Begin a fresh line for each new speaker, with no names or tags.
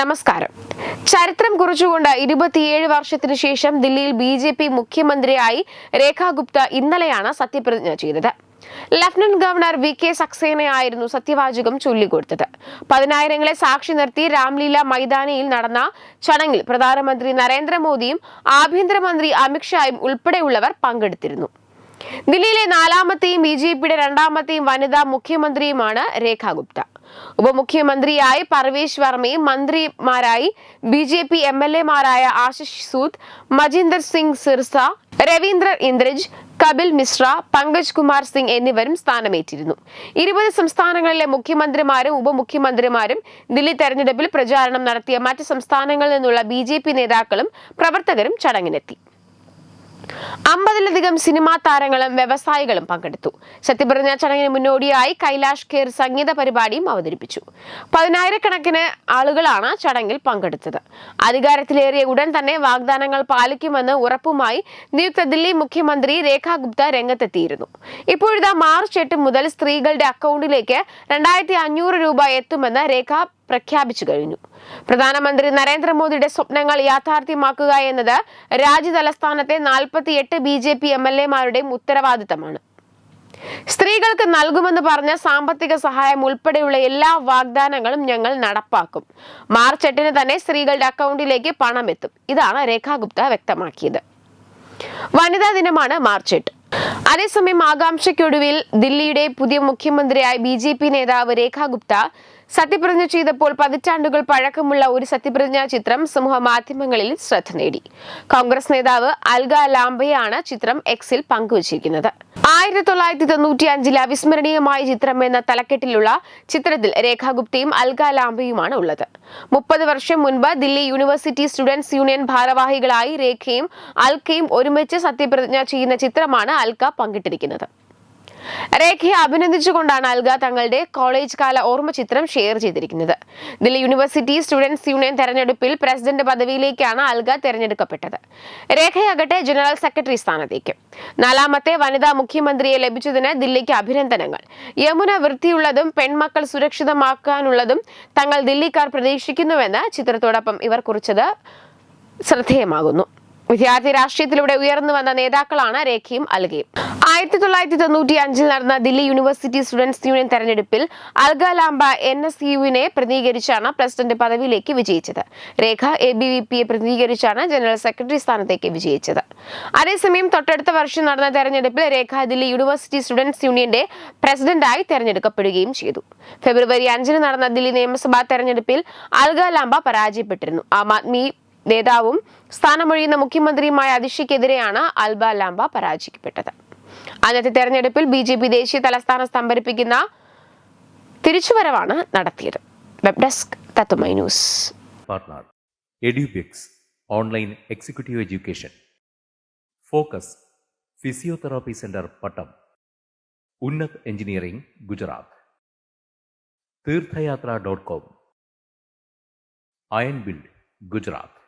നമസ്കാരം. ചരിത്രം കുറിച്ചുകൊണ്ട് ഇരുപത്തിയേഴ് വർഷത്തിനു ശേഷം ദില്ലിയിൽ ബി ജെ പി മുഖ്യമന്ത്രിയായി രേഖാ ഗുപ്ത ഇന്നലെയാണ് സത്യപ്രതിജ്ഞ ചെയ്തത്. ലഫ്റ്റനന്റ് ഗവർണർ വി കെ സക്സേനയായിരുന്നു സത്യവാചകം ചൊല്ലിക്കൊടുത്തത്. പതിനായിരങ്ങളെ സാക്ഷി നിർത്തി രാംലീല മൈതാനിയിൽ നടന്ന ചടങ്ങിൽ പ്രധാനമന്ത്രി നരേന്ദ്രമോദിയും ആഭ്യന്തരമന്ത്രി അമിത്ഷായും ഉൾപ്പെടെയുള്ളവർ പങ്കെടുത്തിരുന്നു. ദില്ലിയിലെ നാലാമത്തെയും ബി ജെ പിയുടെ രണ്ടാമത്തെയും വനിതാ മുഖ്യമന്ത്രിയുമാണ് രേഖാ ഗുപ്ത. ഉപമുഖ്യമന്ത്രിയായി പർവേശ് വർമ്മയും മന്ത്രിമാരായി B J P M L എമാരായ Ashish Sood Majinder Singh Sirsa Ravindra Indraj Kapil Mishra Pankaj Kumar Singh എന്നിവരും സ്ഥാനമേറ്റിരുന്നു. ഇരുപത് സംസ്ഥാനങ്ങളിലെ മുഖ്യമന്ത്രിമാരും ഉപമുഖ്യമന്ത്രിമാരും ദില്ലി തെരഞ്ഞെടുപ്പിൽ പ്രചാരണം നടത്തിയ മറ്റ് സംസ്ഥാനങ്ങളിൽ നിന്നുള്ള ബി നേതാക്കളും പ്രവർത്തകരും ചടങ്ങിനെത്തി. അമ്പതിലധികം സിനിമാ താരങ്ങളും വ്യവസായികളും പങ്കെടുത്തു. സത്യപ്രതിജ്ഞാ ചടങ്ങിന് മുന്നോടിയായി കൈലാഷ് കേർ സംഗീത പരിപാടിയും അവതരിപ്പിച്ചു. പതിനായിരക്കണക്കിന് ആളുകളാണ് ചടങ്ങിൽ പങ്കെടുത്തത്. അധികാരത്തിലേറിയ ഉടൻ തന്നെ വാഗ്ദാനങ്ങൾ പാലിക്കുമെന്ന് ഉറപ്പുമായി നിയുക്ത ദില്ലി മുഖ്യമന്ത്രി രേഖ ഗുപ്ത രംഗത്തെത്തിയിരുന്നു. ഇപ്പോഴിതാ മാർച്ച് എട്ട് മുതൽ സ്ത്രീകളുടെ അക്കൗണ്ടിലേക്ക് രണ്ടായിരത്തി അഞ്ഞൂറ് രൂപ എത്തുമെന്ന് രേഖ പ്രഖ്യാപിച്ചു കഴിഞ്ഞു. പ്രധാനമന്ത്രി നരേന്ദ്രമോദിയുടെ സ്വപ്നങ്ങൾ യാഥാർത്ഥ്യമാക്കുക എന്നത് രാജ്യതലസ്ഥാനത്തെ നാൽപ്പത്തിയെട്ട് B J P M L എമാരുടെയും ഉത്തരവാദിത്തമാണ്. സ്ത്രീകൾക്ക് നൽകുമെന്ന് പറഞ്ഞ സാമ്പത്തിക സഹായം ഉൾപ്പെടെയുള്ള എല്ലാ വാഗ്ദാനങ്ങളും ഞങ്ങൾ നടപ്പാക്കും. മാർച്ച് എട്ടിന് തന്നെ സ്ത്രീകളുടെ അക്കൗണ്ടിലേക്ക് പണം എത്തും. ഇതാണ് രേഖാ ഗുപ്ത വ്യക്തമാക്കിയത്. വനിതാ ദിനമാണ് മാർച്ച് എട്ട്. അതേസമയം ആകാംക്ഷയ്ക്കൊടുവിൽ ദില്ലിയുടെ പുതിയ മുഖ്യമന്ത്രിയായ ബി ജെ പി നേതാവ് രേഖാ ഗുപ്ത സത്യപ്രതിജ്ഞ ചെയ്തപ്പോൾ പതിറ്റാണ്ടുകൾ പഴക്കമുള്ള ഒരു സത്യപ്രതിജ്ഞാ ചിത്രം സമൂഹ മാധ്യമങ്ങളിൽ ശ്രദ്ധ നേടി. കോൺഗ്രസ് നേതാവ് അൽഗ ലാംബയാണ് ചിത്രം എക്സിൽ പങ്കുവച്ചിരിക്കുന്നത്. ആയിരത്തി തൊള്ളായിരത്തി തൊണ്ണൂറ്റി അഞ്ചിലെ അവിസ്മരണീയമായ ചിത്രം എന്ന തലക്കെട്ടിലുള്ള ചിത്രത്തിൽ രേഖാഗുപ്തയും അൽക ലാംബയുമാണ് ഉള്ളത്. മുപ്പത് വർഷം മുൻപ് ദില്ലി യൂണിവേഴ്സിറ്റി സ്റ്റുഡൻസ് യൂണിയൻ ഭാരവാഹികളായി രേഖയും അൽക്കയും ഒരുമിച്ച് സത്യപ്രതിജ്ഞ ചെയ്യുന്ന ചിത്രമാണ് അൽക പങ്കിട്ടിരിക്കുന്നത്. രേഖയെ അഭിനന്ദിച്ചുകൊണ്ടാണ് അൽഗ തങ്ങളുടെ കോളേജ് കാല ഓർമ്മ ചിത്രം ഷെയർ ചെയ്തിരിക്കുന്നത്. ദില്ലി യൂണിവേഴ്സിറ്റി സ്റ്റുഡൻസ് യൂണിയൻ തെരഞ്ഞെടുപ്പിൽ പ്രസിഡന്റ് പദവിയിലേക്കാണ് അൽഗ തെരഞ്ഞെടുക്കപ്പെട്ടത്. രേഖയാകട്ടെ ജനറൽ സെക്രട്ടറി സ്ഥാനത്തേക്ക്. നാലാമത്തെ വനിതാ മുഖ്യമന്ത്രിയെ ലഭിച്ചതിന് ദില്ലിക്ക് അഭിനന്ദനങ്ങൾ. യമുന വൃത്തിയുള്ളതും പെൺമക്കൾ സുരക്ഷിതമാക്കാനുള്ളതും തങ്ങൾ ദില്ലിക്കാർ പ്രതീക്ഷിക്കുന്നുവെന്ന് ചിത്രത്തോടൊപ്പം ഇവർ കുറിച്ചത് ശ്രദ്ധേയമാകുന്നു. വിദ്യാർത്ഥി രാഷ്ട്രീയത്തിലൂടെ ഉയർന്നു വന്ന നേതാക്കളാണ് രേഖയും അൽഗയും. ആയിരത്തി തൊള്ളായിരത്തി തൊണ്ണൂറ്റി അഞ്ചിൽ നടന്ന ദില്ലി യൂണിവേഴ്സിറ്റി സ്റ്റുഡൻസ് യൂണിയൻ തെരഞ്ഞെടുപ്പിൽ അൽഗ ലാംബ എൻ എസ് യുവിനെ പ്രതിനിധീകരിച്ചാണ് പ്രസിഡന്റ് പദവിയിലേക്ക് വിജയിച്ചത്. രേഖ എ ബി വി പിയെ പ്രതിനിധീകരിച്ചാണ് ജനറൽ സെക്രട്ടറി സ്ഥാനത്തേക്ക് വിജയിച്ചത്. അതേസമയം തൊട്ടടുത്ത വർഷം നടന്ന തെരഞ്ഞെടുപ്പിൽ രേഖ ദില്ലി യൂണിവേഴ്സിറ്റി സ്റ്റുഡൻസ് യൂണിയന്റെ പ്രസിഡന്റായി തെരഞ്ഞെടുക്കപ്പെടുകയും ചെയ്തു. ഫെബ്രുവരി അഞ്ചിന് നടന്ന ദില്ലി നിയമസഭാ തെരഞ്ഞെടുപ്പിൽ അൽഗ ലാംബ പരാജയപ്പെട്ടിരുന്നു. ആം ആദ്മി നേതാവും സ്ഥാനമൊഴിയുന്ന മുഖ്യമന്ത്രിയുമായ അതിഷിക്കെതിരെയാണ് അൽബ ലാംബ പരാജയപ്പെട്ടത്. അന്നത്തെ തെരഞ്ഞെടുപ്പിൽ ബി ജെ പി ദേശീയ തലസ്ഥാനം സ്തംഭരിപ്പിക്കുന്ന തിരിച്ചുവരവാണ് നടത്തിയത്. വെബ് ഡെസ്ക് തത്തുമൈ news.
Online executive education. Focus physiotherapy centre Pattom. Unnat engineering Gujarat. Theerthayathra dot com. Iron build Gujarat.